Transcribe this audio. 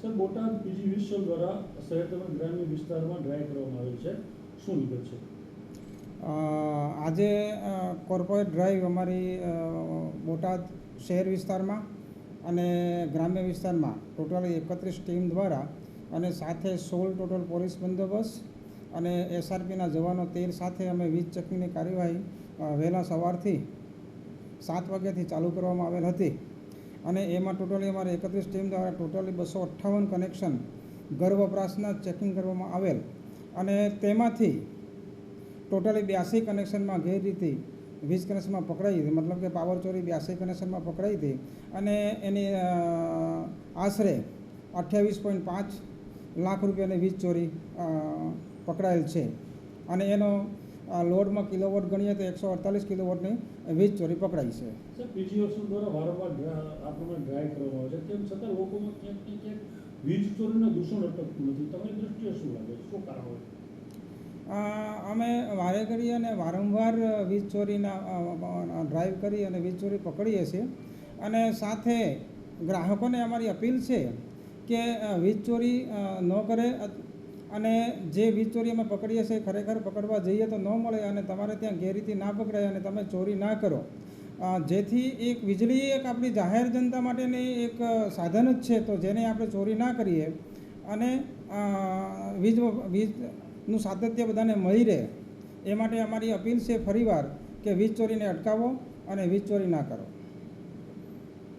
Sir, Botad PG વિશ્વ દ્વારા શહેર તેમજ વિસ્તારમાં ડ્રાય કરવામાં આવેલ છે. શું વિગત છે? આજે કોર્પોરેટ ડ્રાઈવ અમારી બોટાદ શહેર વિસ્તારમાં અને ગ્રામ્ય વિસ્તારમાં ટોટલી એકત્રીસ ટીમ દ્વારા અને સાથે સોળ ટોટલ પોલીસ બંદોબસ્ત અને એસઆરપીના જવાનો તેર સાથે અમે વીજ ચેકિંગની કાર્યવાહી વહેલા સવારથી સાત વાગ્યાથી ચાલુ કરવામાં આવેલ હતી. અને એમાં ટોટલી અમારે એકત્રીસ ટીમ દ્વારા ટોટલી બસો અઠ્ઠાવન કનેક્શન ઘર વપરાશના ચેકિંગ કરવામાં આવેલ. અને તેમાંથી ટોટલી બ્યાસી કનેક્શનમાં ગેરરીતિ વીજ કનેક્શનમાં પકડાઈ હતી. મતલબ કે પાવર ચોરી બ્યાસી કનેક્શનમાં પકડાઈ હતી. અને એની આશરે અઠ્યાવીસ પોઈન્ટ પાંચ લાખ રૂપિયાની વીજ ચોરી પકડાયેલ છે. અને એનો અ, લોડમાં કિલોવોટ ગણીએ તો એકસો અડતાલીસ કિલોવોટની વીજ ચોરી પકડાઈ છે. સર પીજી દ્વારા વારંવાર આ પ્રમાણે ડ્રાય કરવામાં આવે છે. તેમ છતાં લોકોમાં ક્યાંક ને ક્યાંક વીજ ચોરીનું દૂષણ અટકતું નથી. તમારી દ્રષ્ટિએ શું લાગે છે? શું કારણ હોય? અમે વારે કરી અને વારંવાર વીજ ચોરીના ડ્રાઈવ કરી અને વીજ ચોરી પકડીએ છીએ. અને સાથે ગ્રાહકોને અમારી અપીલ છે કે વીજ ચોરી ન કરે. અને જે વીજ ચોરી અમે પકડીએ છીએ ખરેખર પકડવા જઈએ તો ન મળે અને તમારે ત્યાં ગેરરીતિ ના પકડાય અને તમે ચોરી ના કરો. જેથી એક વીજળી એક આપણી જાહેર જનતા માટેની એક સાધન જ છે, તો જેને આપણે ચોરી ના કરીએ અને વીજ વીજનું સાતત્ય બધાને મળી રહે. એ માટે અમારી અપીલ છે ફરીવાર કે વીજ ચોરીને અટકાવો અને વીજ ચોરી ના કરો.